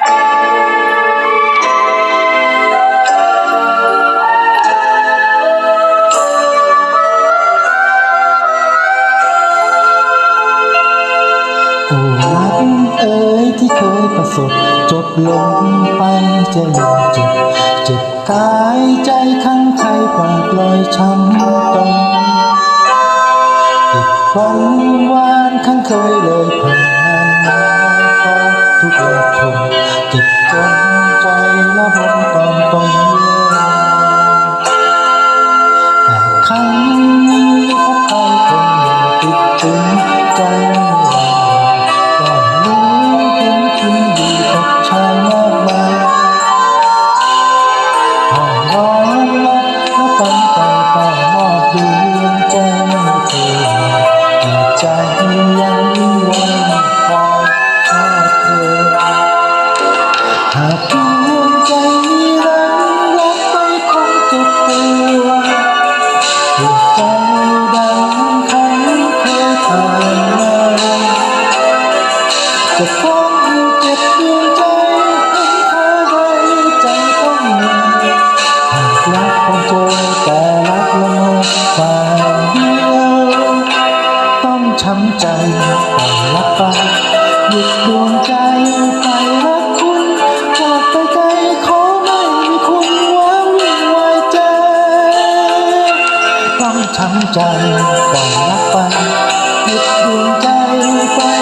เอ๋ยที่เคยประสบ จบลงไปจะยังเจ็บเจ็บกายใจข้างใครกว่าดลอยช้ำตรงเก็วันวานข้างเคยเลยาดวงใจมีรักรักไปคงจะเปลี่ยนหัวใจดังคำเคยผ่านมาจะฟ้องให้เจ็บด้ว ช้ำใจก่อนรักไปหยุดดวงใจไป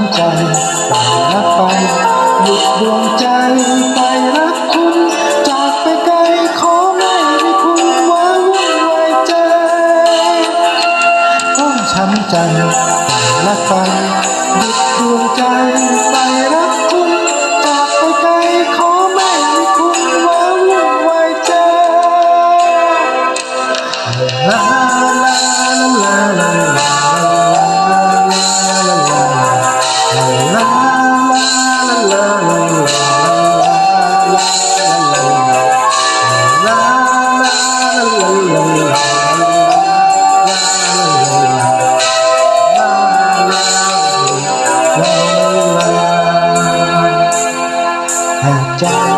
ำใจไปรักไปหยุดดวงใจไปรักคุณ จากไปไกลขอไม่ให้คุณวาวุ่นวายใจต้องช้ำใจไปรักไปหยุดดวงใจ die.